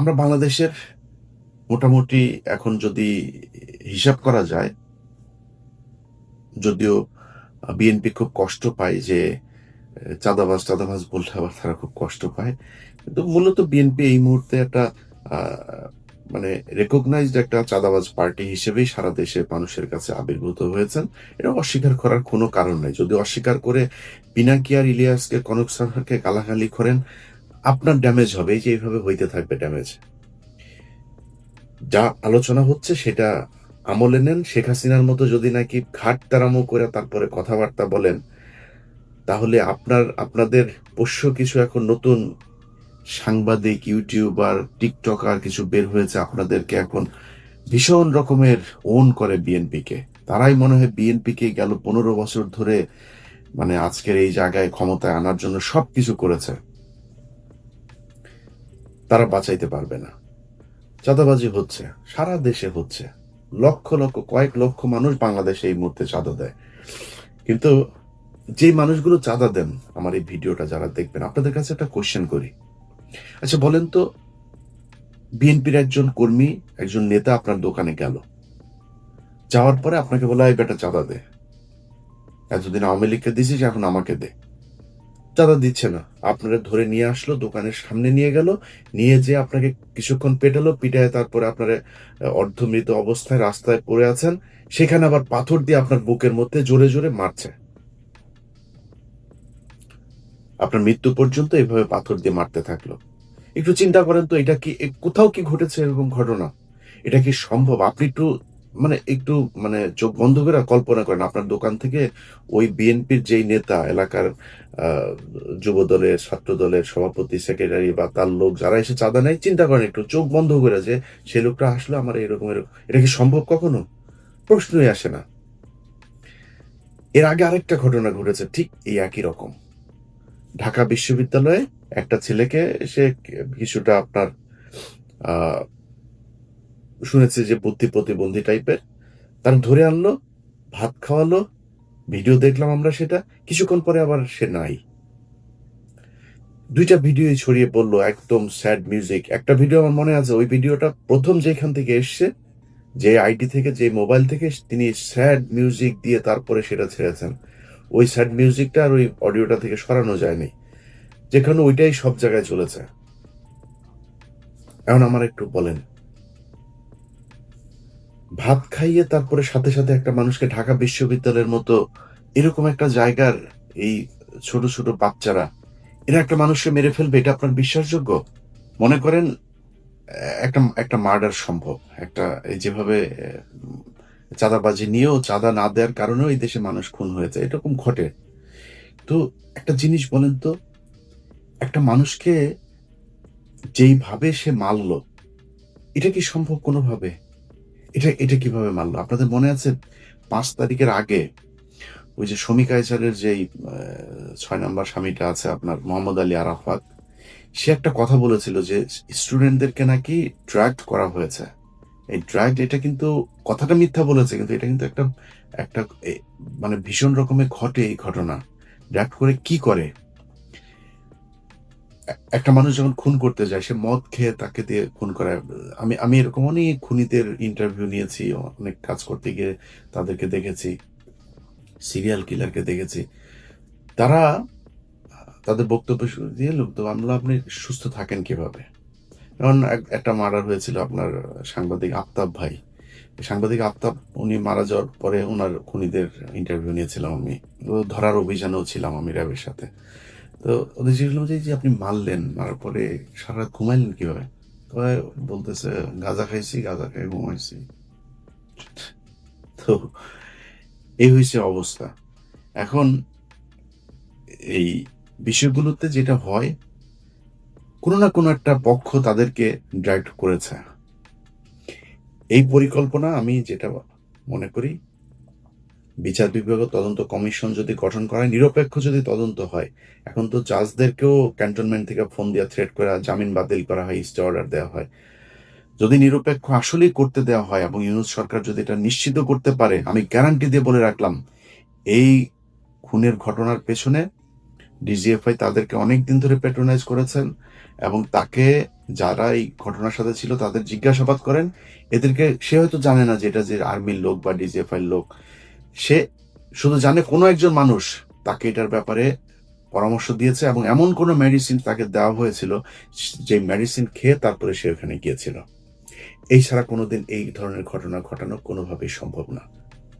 আমরা বাংলাদেশের মোটামুটি এখন যদি হিসাব করা যায়, যদিও বিএনপি খুব কষ্ট পায় যে, চাঁদাবাজ চাঁদাবাজ বললে আবার তারা খুব কষ্ট পায়। কিন্তু মূলত বিএনপি এই মুহূর্তে একটা মানে রেকগনাইজড একটা চাঁদাবাজ পার্টি হিসেবেই সারা দেশের মানুষের কাছে আবির্ভূত হয়েছেন। এটা অস্বীকার করার কোনো কারণ নেই। যদি অস্বীকার করে পিনাকি আর ইলিয়াসকে, কনক সারকে গালাগালি করেন আপনার ড্যামেজ হবে, এই যে এইভাবে হইতে থাকবে ড্যামেজ যা আলোচনা হচ্ছে সেটা আমলে নেন। শেখ হাসিনার মতো যদি নাকি ঘাট তারামো করে তারপরে কথাবার্তা বলেন, তাহলে আপনার, আপনাদের পোষ্য কিছু এখন নতুন সাংবাদিক, ইউটিউবার, টিকটকার কিছু বের হয়েছে আপনাদেরকে এখন ভীষণ রকমের ওন করে বিএনপিকে তারাই মনে হয় বিএনপিকে গেল পনেরো বছর ধরে মানে আজকের এই জায়গায় ক্ষমতায় আনার জন্য সবকিছু করেছে। তারা বাঁচাইতে পারবে না। চাঁদাবাজি হচ্ছে, সারা দেশে হচ্ছে। লক্ষ লক্ষ, কয়েক লক্ষ মানুষ বাংলাদেশে এই মুহূর্তে চাঁদা দেয়। কিন্তু যে মানুষগুলো চাঁদা দেন, আমার এই ভিডিওটা যারা দেখবেন, আপনাদের কাছে একটা কোশ্চেন করি। আচ্ছা বলেন তো, বিএনপির একজন কর্মী, একজন নেতা আপনার দোকানে গেল। যাওয়ার পরে আপনাকে বলা, এই বেটা, চাঁদা দে। এতদিন আওয়ামী লীগকে দিছিস, এখন আমাকে দে। চাঁদা দিচ্ছে না। আপনারা ধরে নিয়ে আসলো, দোকানের সামনে নিয়ে গেল, নিয়ে যে আপনাকে কিছুক্ষণ পেটালো, পিটায় তারপরে আপনার অর্ধমৃত অবস্থায় রাস্তায় পড়ে আছেন। সেখানে আবার পাথর দিয়ে আপনার বুকের মধ্যে জোরে জোরে মারছে। আপনার মৃত্যু পর্যন্ত এভাবে পাথর দিয়ে মারতে থাকল। একটু চিন্তা করেন তো, এটা কি কোথাও কি ঘটেছে এরকম ঘটনা? এটা কি সম্ভব? আপনি একটু মানে একটু মানে চোখ বন্ধ করে কল্পনা করেন, আপনার দোকান থেকে ওই বিএনপির যেই নেতা, এলাকার যুব দলের ছাত্র দলের সভাপতি, সেক্রেটারি বা তার লোক যারা এসে চাঁদা নেয়, চিন্তা করেন একটু চোখ বন্ধ করে যে সেই লোকটা আসলো আমার এরকম এরকম, এটা কি সম্ভব কখনো? প্রশ্নই আসে না। এর আগে আরেকটা ঘটনা ঘটেছে ঠিক এই একই রকম। ঢাকা বিশ্ববিদ্যালয়ে একটা ছেলেকে সে কিছুটা আপনার শুনেছে যে বুদ্ধি প্রতিবন্ধী টাইপের তার ধরে আনলো, ভাত খাওয়ালো ভিডিও দেখলাম আমরা সেটা, কিছুক্ষণ পরে আবার সে নাই। দুইটা ভিডিও ছড়িয়ে পড়ল, একদম স্যাড মিউজিক একটা ভিডিও আমার মনে আছে, ওই ভিডিওটা প্রথম যেখান থেকে এসছে, যে আইডি থেকে, যে মোবাইল থেকে তিনি স্যাড মিউজিক দিয়ে তারপরে সেটা ছেড়েছেন। ওই স্যাড মিউজিকটা আর ওই অডিওটা থেকে সরানো যায়নি। যেখানে ওইটাই সব জায়গায় চলেছে। এখন আমার একটু বলেন ভাত খাইয়ে তারপরে সাথে সাথে একটা মানুষকে ঢাকা বিশ্ববিদ্যালয়ের মতো এরকম একটা জায়গার এই ছোট ছোট বাচ্চারা, এরা একটা মানুষকে মেরে ফেলবে, এটা আপনার বিশ্বাসযোগ্য? মনে করেন, একটা একটা মার্ডার সম্ভব। একটা যেভাবে চাঁদাবাজি নিয়েও চাঁদা না দেওয়ার কারণেও এই দেশে মানুষ খুন হয়েছে, এরকম ঘটে। তো একটা জিনিস বলেন তো, একটা মানুষকে যেইভাবে সে মারলো, এটা কি সম্ভব কোনোভাবে? এটা এটা কীভাবে মানলো? আপনাদের মনে আছে পাঁচ তারিখের আগে ওই যে শমী কায়সারের যেই ছয় নম্বর স্বামীটা আছে আপনার মোহাম্মদ আলী আরাফাত, সে একটা কথা বলেছিল যে স্টুডেন্টদেরকে নাকি ড্রাগ করা হয়েছে। এই ড্রাগ, এটা কিন্তু কথাটা মিথ্যা বলেছে, কিন্তু এটা কিন্তু একটা একটা মানে ভীষণ রকমের ঘটে এই ঘটনা। ড্রাগ করে কি করে? একটা মানুষ যখন খুন করতে যায়, সে মদ খেয়ে তাকে দিয়ে খুন করায়। আমি আমি এরকম অনেক খুনিদের ইন্টারভিউ নিয়েছি, অনেক কাজ করতে গিয়ে তাদেরকে দেখেছি সিরিয়াল কিলারকে দেখেছি। তারা, তাদের বক্তব্য দিয়ে লোক, তো আমরা আপনি সুস্থ থাকেন কীভাবে? যেমন একটা মার্ডার হয়েছিল আপনার সাংবাদিক আফতাব ভাই। সাংবাদিক আফতাব, উনি মারা যাওয়ার পরে ওনার খুনিদের ইন্টারভিউ নিয়েছিলাম আমি। ধরার অভিযানেও ছিলাম আমি র্যাবের সাথে। তো ওদের জিজ্ঞেস করলাম যে আপনি মারলেন, মারার পরে সারা ঘুমাইলেন কীভাবে? তো বলতেছে, গাঁজা খাইছি, গাঁজা খেয়ে ঘুমাইছি। তো এই হয়েছে অবস্থা। এখন এই বিষয়গুলোতে যেটা হয়, কোনো না কোনো একটা পক্ষ তাদেরকে ড্রাইভ করেছে। এই পরিকল্পনা আমি যেটা মনে করি বিচার বিভাগ তদন্ত কমিশন যদি গঠন করা নিরপেক্ষ যদি তদন্ত হয়, এখন তো জাজদেরকেও ক্যান্টনমেন্ট থেকে ফোন দিয়ে থ্রেট করা জামিন বাতিল করা হয় স্টে অর্ডার দেওয়া হয়। যদি নিরপেক্ষ আসলেই করতে দেওয়া হয় এবং ইউনুস সরকার যদি এটা নিশ্চিত করতে পারে, আমি গ্যারান্টি দিয়ে বলে রাখলাম, এই খুনের ঘটনার পেছনে ডিজিএফআই তাদেরকে অনেক দিন ধরে প্যাট্রোনাইজ করেছেন এবং তাকে যারা এই ঘটনার সাথে ছিল তাদের জিজ্ঞাসাবাদ করেন। এদেরকে, সে হয়তো জানে না যে এটা যে আর্মির লোক বা ডিজিএফআই লোক। সে শুধু জানে কোনো একজন মানুষ তাকে এটার ব্যাপারে পরামর্শ দিয়েছে এবং এমন কোনো মেডিসিন তাকে দেওয়া হয়েছিল যে মেডিসিন খেয়ে তারপরে সে ওখানে গিয়েছিল। এই ছাড়া কোনোদিন এই ধরনের ঘটনা ঘটানো কোনোভাবেই সম্ভব না।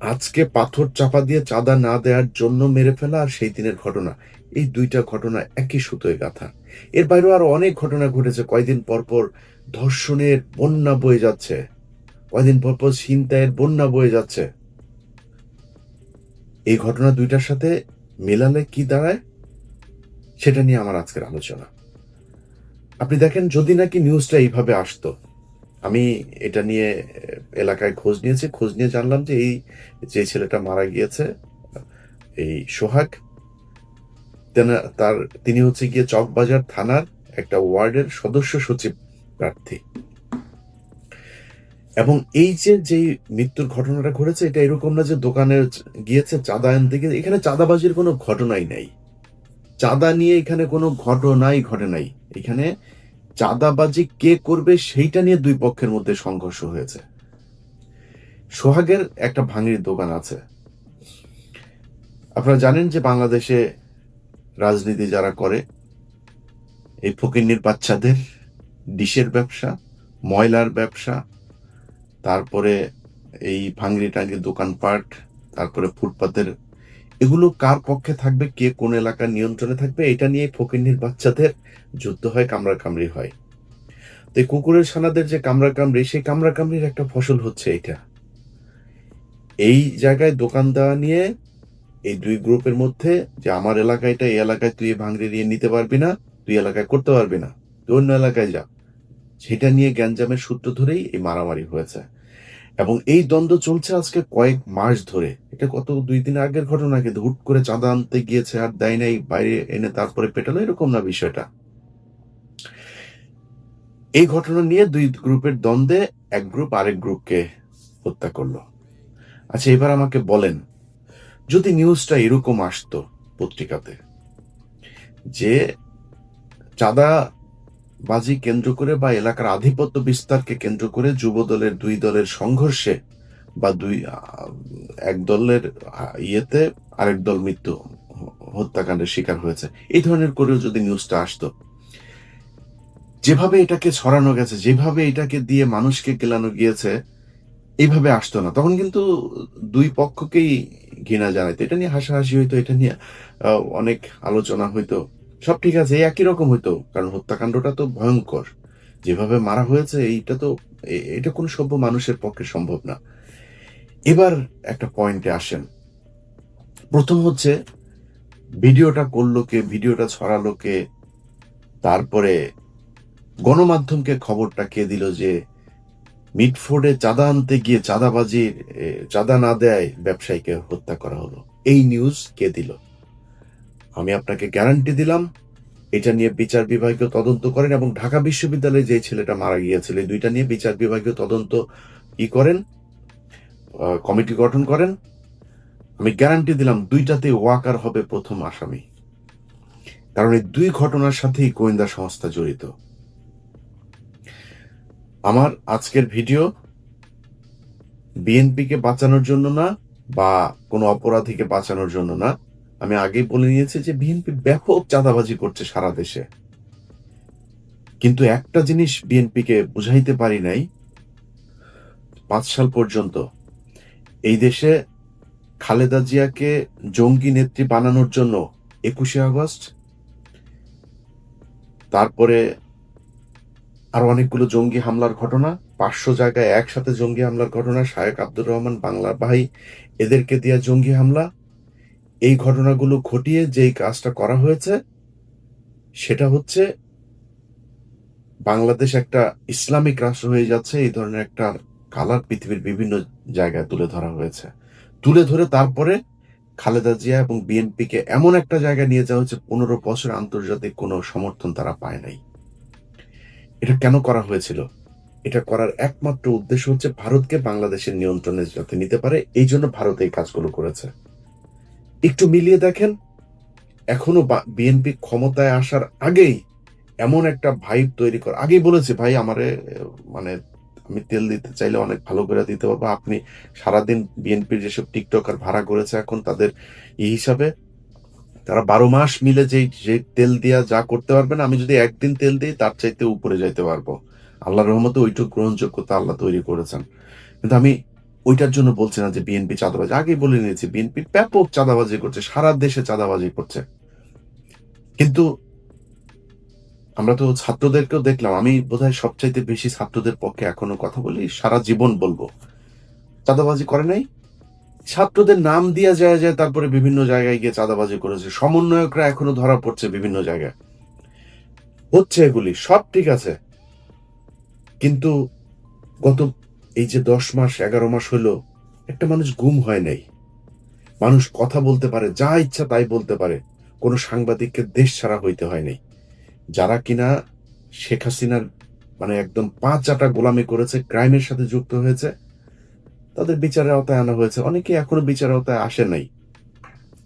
আজকে পাথর চাপা দিয়ে চাঁদা না দেওয়ার জন্য মেরে ফেলা আর সেই দিনের ঘটনা, এই দুইটা ঘটনা একই সুতোয় গাথা। এর বাইরেও আরও অনেক ঘটনা ঘটেছে। কয়দিন পর পর ধর্ষণের বন্যা বয়ে যাচ্ছে। কয়দিন পর পর ছিনতাইয়ের বন্যা বয়ে যাচ্ছে। এই ঘটনা দুইটার সাথে মেলালে কি দাঁড়ায়, সেটা নিয়ে আমার আজকের আলোচনা। আপনি দেখেন, যদি নাকি নিউজটা এইভাবে আসতো, আমি এটা নিয়ে এলাকায় খোঁজ নিয়েছি, খোঁজ নিয়ে জানলাম যে এই যে ছেলেটা মারা গিয়েছে, এই সোহাগ তার, তিনি হচ্ছে গিয়ে চকবাজার থানার একটা ওয়ার্ডের সদস্য সচিব প্রার্থী। এবং এই যে, যেই মৃত্যুর ঘটনাটা ঘটেছে, এটা এরকম না যে দোকানে গিয়েছে চাঁদা আনতে গিয়ে, এখানে চাঁদাবাজির কোনো ঘটনাই নাই। চাঁদা নিয়ে এখানে কোনো ঘটনাই ঘটে নাই। এখানে চাঁদাবাজি কে করবে সেইটা নিয়ে দুই পক্ষের মধ্যে সংঘর্ষ হয়েছে। সোহাগের একটা ভাঙির দোকান আছে। আপনারা জানেন যে বাংলাদেশে রাজনীতি যারা করে, এই ফকিন্নির বাচ্চাদের ডিশের ব্যবসা, ময়লার ব্যবসা তারপরে এই ভাঙড়ি টাঙ্গির দোকানপাট, তারপরে ফুটপাতের, এগুলো কার পক্ষে থাকবে, কে কোন এলাকার নিয়ন্ত্রণে থাকবে, এটা নিয়ে ফকিন্নির বাচ্চাদের যুদ্ধ হয় কামড়া কামড়ি হয়। তো এই কুকুরের সানাদের যে কামড়া কামড়ি সেই কামড়া কামড়ির একটা ফসল হচ্ছে এটা এই জায়গায় দোকান দেওয়া নিয়ে এই দুই গ্রুপের মধ্যে যে আমার এলাকায় এটা, এই এলাকায় তুই ভাঙড়ি নিয়ে নিতে পারবি না, তুই এলাকায় করতে পারবি না, তুই অন্য এলাকায় যা। সেটা নিয়ে গ্যাঞ্জামের সূত্র ধরেই এই মারামারি হয়েছে। এবং এই দ্বন্দ্ব চলছে আজকে কয়েক মাস ধরে। এটা কত দুই দিন আগের ঘটনা, কিন্তু হুট করে চাঁদা আনতে গিয়েছে আর দেয় নাই, বাইরে এনে তারপরে পেটালো, এরকম না বিষয়টা। এই ঘটনা নিয়ে দুই গ্রুপের দ্বন্দ্বে এক গ্রুপ আরেক গ্রুপকে হত্যা করল। আচ্ছা এবার আমাকে বলেন, যদি নিউজটা এরকম আসতো পত্রিকাতে, যে চাঁদা বাজি কেন্দ্র করে বা এলাকার আধিপত্য বিস্তারকে কেন্দ্র করে যুব দলের দুই দলের সংঘর্ষে বা দুই এক দলের ইয়েতে আরেক দল মৃত্যু, হত্যাকাণ্ডের শিকার হয়েছে। এই ধরনের করেও যদি নিউজটা আসতো। যেভাবে এটাকে ছড়ানো গেছে, যেভাবে এটাকে দিয়ে মানুষকে গেলানো গিয়েছে, এইভাবে আসতো না। তখন কিন্তু দুই পক্ষকেই ঘৃণা জানাইতো। এটা নিয়ে হাসাহাসি হইতো, এটা নিয়ে অনেক আলোচনা হইতো। সব ঠিক আছে একই রকম হইতো, কারণ হত্যাকাণ্ডটা তো ভয়ঙ্কর। যেভাবে মারা হয়েছে, এইটা তো এটা কোনো সভ্য মানুষের পক্ষে সম্ভব না। এবার একটা পয়েন্টে আসেন। প্রথম হচ্ছে, ভিডিওটা করল কে, ভিডিওটা ছড়ালো কে, তারপরে গণমাধ্যমকে খবরটা কে দিল যে মিটফোর্ডে চাঁদা আনতে গিয়ে চাঁদাবাজির চাঁদা না দেয় ব্যবসায়ীকে হত্যা করা হলো। এই নিউজ কে দিল। আমি আপনাকে গ্যারান্টি দিলাম, এটা নিয়ে বিচার বিভাগীয় তদন্ত করেন এবং ঢাকা বিশ্ববিদ্যালয়ে যে ছেলেটা মারা গিয়েছিল দুইটা নিয়ে বিচার বিভাগীয় তদন্ত ই করেন কমিটি গঠন করেন। আমি গ্যারান্টি দিলাম দুইটাতে ওয়াকার হবে প্রথম আসামি। কারণ এই দুই ঘটনার সাথেই গোয়েন্দা সংস্থা জড়িত। আমার আজকের ভিডিও বিএনপিকে বাঁচানোর জন্য না, বা কোনো অপরাধীকে বাঁচানোর জন্য না আমি আগেই বলে নিয়েছি যে বিএনপি ব্যাপক চাঁদাবাজি করছে সারা দেশে। কিন্তু একটা জিনিস বিএনপিকে বুঝাইতে পারি নাই, পাঁচ সাল পর্যন্ত এই দেশে খালেদা জিয়াকে জঙ্গি নেত্রী বানানোর জন্য একুশে আগস্ট, তারপরে আরও অনেকগুলো জঙ্গি হামলার ঘটনা, পাঁচশো জায়গায় একসাথে জঙ্গি হামলার ঘটনা, শায়েক আব্দুর রহমান, বাংলার ভাই, এদেরকে দেয়া জঙ্গি হামলা এই ঘটনাগুলো ঘটিয়ে যেই কাজটা করা হয়েছে, সেটা হচ্ছে বাংলাদেশ একটা ইসলামিক রাষ্ট্র হয়ে যাচ্ছে, এই ধরনের একটা কালার পৃথিবীর বিভিন্ন জায়গায় তুলে ধরা হয়েছে। তুলে ধরে তারপরে খালেদা জিয়া এবং বিএনপিকে এমন একটা জায়গায় নিয়ে যাওয়া হচ্ছে পনেরো বছর আন্তর্জাতিক কোনো সমর্থন তারা পায় নাই। এটা কেন করা হয়েছিল? এটা করার একমাত্র উদ্দেশ্য হচ্ছে ভারতকে বাংলাদেশের নিয়ন্ত্রণে যাতে নিতে পারে, এই জন্য ভারত এই কাজগুলো করেছে। একটু মিলিয়ে দেখেন, এখনও বিএনপি ক্ষমতায় আসার আগেই এমন একটা ভাইব তৈরি করা, আগেই বলেছি, ভাই, আমারে মানে আমি তেল দিতে চাইলে অনেক ভালো করে দিতে পারব, আপনি সারাদিন বিএনপির যেসব টিকটকার ভাড়া করেছে এখন তাদের এই হিসাবে, তারা বারো মাস মিলে যেই যে তেল দিয়া যা করতে পারবেন আমি যদি একদিন তেল দিই, তার চাইতে উপরে যাইতে পারব। আল্লাহর রহমতে ওইটুকু গ্রহণযোগ্যতা আল্লাহ তৈরি করেছেন। কিন্তু আমি ওইটার জন্য বলছে না যে বিএনপি চাঁদাবাজি। আগেই বলে নিয়েছি, বিএনপি ব্যাপক চাঁদাবাজি করছে, সারা দেশে চাঁদাবাজি করছে। কিন্তু আমরা তো ছাত্রদেরকেও দেখলাম, আমি বোধহয় সবচাইতে বেশি ছাত্রদের পক্ষে এখনও কথা বলি, সারা জীবন বলব, চাঁদাবাজি করে নাই। ছাত্রদের নাম দিয়া যায় যায় তারপরে বিভিন্ন জায়গায় গিয়ে চাঁদাবাজি করেছে। সমন্বয়করা এখনও ধরা পড়ছে বিভিন্ন জায়গায়। হচ্ছে এগুলি, সব ঠিক আছে। কিন্তু গত এই যে দশ মাস, এগারো মাস হলো, একটা মানুষ গুম হয় নাই। মানুষ কথা বলতে পারে, যা ইচ্ছা তাই বলতে পারে। কোনো সাংবাদিককে দেশ ছাড়া হইতে হয় নাই। যারা কিনা শেখ হাসিনার মানে একদম পাঁচ চাটা গোলামি করেছে, ক্রাইমের সাথে যুক্ত হয়েছে, তাদের বিচারের আওতায় আনা হয়েছে। অনেকে এখনও বিচারের আওতায় আসে নাই।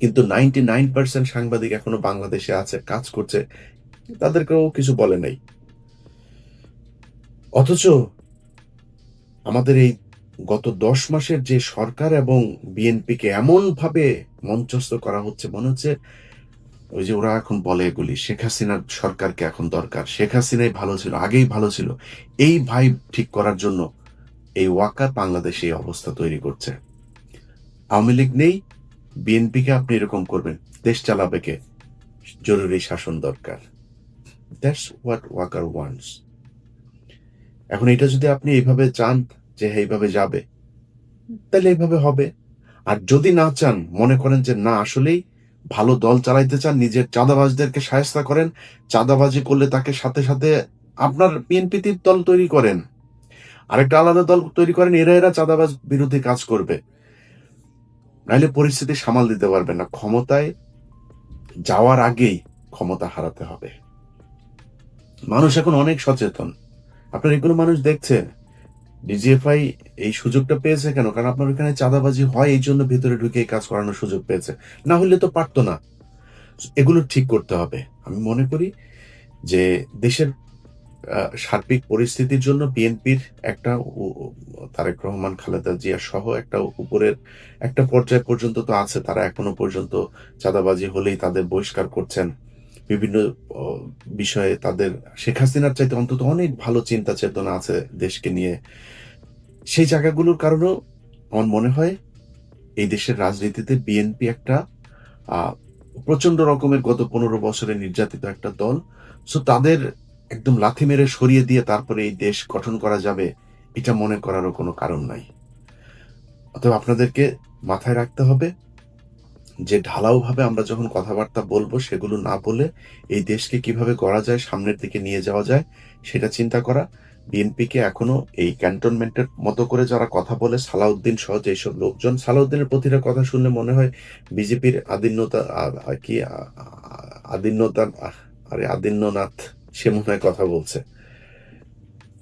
কিন্তু নাইনটি নাইন পার্সেন্ট সাংবাদিক এখনও বাংলাদেশে আছে, কাজ করছে। তাদেরকেও কিছু বলে নাই। অথচ আমাদের এই গত দশ মাসের যে সরকার এবং বিএনপিকে এমন ভাবে মঞ্চস্থ করা হচ্ছে, মনে হচ্ছে ওই যে ওরা এখন বলে এগুলি, শেখ হাসিনার সরকারকে এখন দরকার। শেখ হাসিনাই ভালো ছিল, আগেই ভালো ছিল। এই ভাই ঠিক করার জন্য এই ওয়াকার বাংলাদেশে এই অবস্থা তৈরি করছে। আওয়ামী লীগ নেই, বিএনপিকে আপনি এরকম করবেন। দেশ চালাবে কে? জরুরি শাসন দরকার। দ্যাটস হোয়াট ওয়াকার ওয়ান্টস এখন এটা যদি আপনি এইভাবে চান যে এইভাবে যাবে, তাহলে এইভাবে হবে। আর যদি না চান, মনে করেন যে না, আসলেই ভালো দল চালাইতে চান, নিজের চাঁদাবাজদেরকে সায়স্তা করেন, চাঁদাবাজি করলে তাকে সাথে সাথে আপনার বিএনপি দল তৈরি করেন। আরেকটা আলাদা দল তৈরি করেন, এরা এরা চাঁদাবাজ বিরুদ্ধে কাজ করবে। নাহলে পরিস্থিতি সামাল দিতে পারবে না। ক্ষমতায় যাওয়ার আগেই ক্ষমতা হারাতে হবে। মানুষ এখন অনেক সচেতন। আপনার এগুলো মানুষ দেখছে ডিজিএফআই এই সুযোগটা পেয়েছে কেন? কারণ আপনার ওখানে চাঁদাবাজি হয়, এই জন্য ভিতরে ঢুকে এই কাজ করানোর সুযোগ পেয়েছে। না হলে তো পারতো না। এগুলো ঠিক করতে হবে। আমি মনে করি যে দেশের সার্বিক পরিস্থিতির জন্য বিএনপির একটা তারেক রহমান, খালেদা জিয়া সহ একটা উপরের একটা পর্যায় পর্যন্ত তো আছে। তারা এখনও পর্যন্ত চাঁদাবাজি হলেই তাদের বহিষ্কার করছেন। বিভিন্ন বিষয়ে তাদের, শেখ হাসিনার চাইতে অন্তত অনেক ভালো চিন্তা চেতনা আছে দেশকে নিয়ে। সেই জায়গাগুলোর কারণেও আমার মনে হয় এই দেশের রাজনীতিতে বিএনপি একটা প্রচণ্ড রকমের গত পনেরো বছরে নির্যাতিত একটা দল। সো তাদের একদম লাথি মেরে সরিয়ে দিয়ে তারপরে এই দেশ গঠন করা যাবে, এটা মনে করারও কোনো কারণ নাই। অতএব আপনাদেরকে মাথায় রাখতে হবে। যে ঢালাওভাবে আমরা যখন কথাবার্তা বলব সেগুলো না বলে এই দেশকে কীভাবে গড়া যায়, সামনের দিকে নিয়ে যাওয়া যায়, সেটা চিন্তা করা। বিএনপিকে এখনও এই ক্যান্টনমেন্টের মতো করে যারা কথা বলে, সালাউদ্দিন সহ যেসব লোকজন, সালাউদ্দিনের প্রতিটা কথা শুনলে মনে হয় বিজেপির আদিন্যতা কি আদিন্যতা আরে আদিন্যনাথ সে মনে হয় কথা বলছে।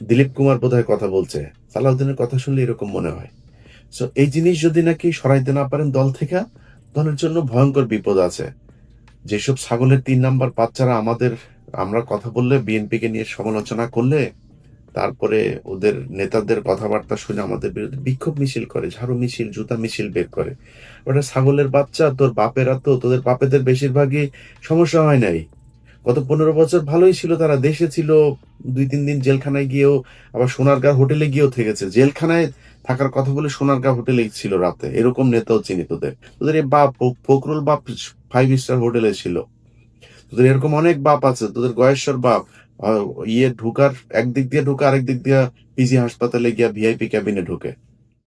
দিলীপ কুমার বোধহয় কথা বলছে। সালাউদ্দিনের কথা শুনলে এরকম মনে হয়। সো এই জিনিস যদি নাকি সরাইতে না পারেন দল থেকে দলের জন্য ভয়ঙ্কর বিপদ আছে। যেসব ছাগলের তিন নাম্বার বাচ্চারা আমাদের, আমরা কথা বললে, বিএনপিকে নিয়ে সমালোচনা করলে, তারপরে ওদের নেতাদের কথাবার্তা শুনে আমাদের বিরুদ্ধে বিক্ষোভ মিছিল করে, ঝাড়ু মিছিল, জুতা মিছিল বের করে। ওটা ছাগলের বাচ্চা, তোর বাপেরা তো, তোদের বাপেদের বেশিরভাগই সমস্যা হয় নাই। গত পনেরো বছর ভালোই ছিল, তারা দেশে ছিল, দুই তিন দিন জেলখানায় গিয়েও আবার সোনারগাঁ হোটেলে গিয়েও থেকেছে। জেলখানায় থাকার কথা বলে সোনারগাঁ হোটেলে ছিল রাতে, এরকম নেতাও চিনি তোদের। তোদের এই বাপ, ফ- ফখরুল বাপ ফাইভ স্টার হোটেলে ছিল। তোদের এরকম অনেক বাপ আছে, তোদের গয়েশ্বর বাপ ইয়ে ঢুকার, একদিক দিয়ে ঢুকে আরেক দিক দিয়ে পিজি হাসপাতালে গিয়া ভিআইপি ক্যাবিনে ঢুকে।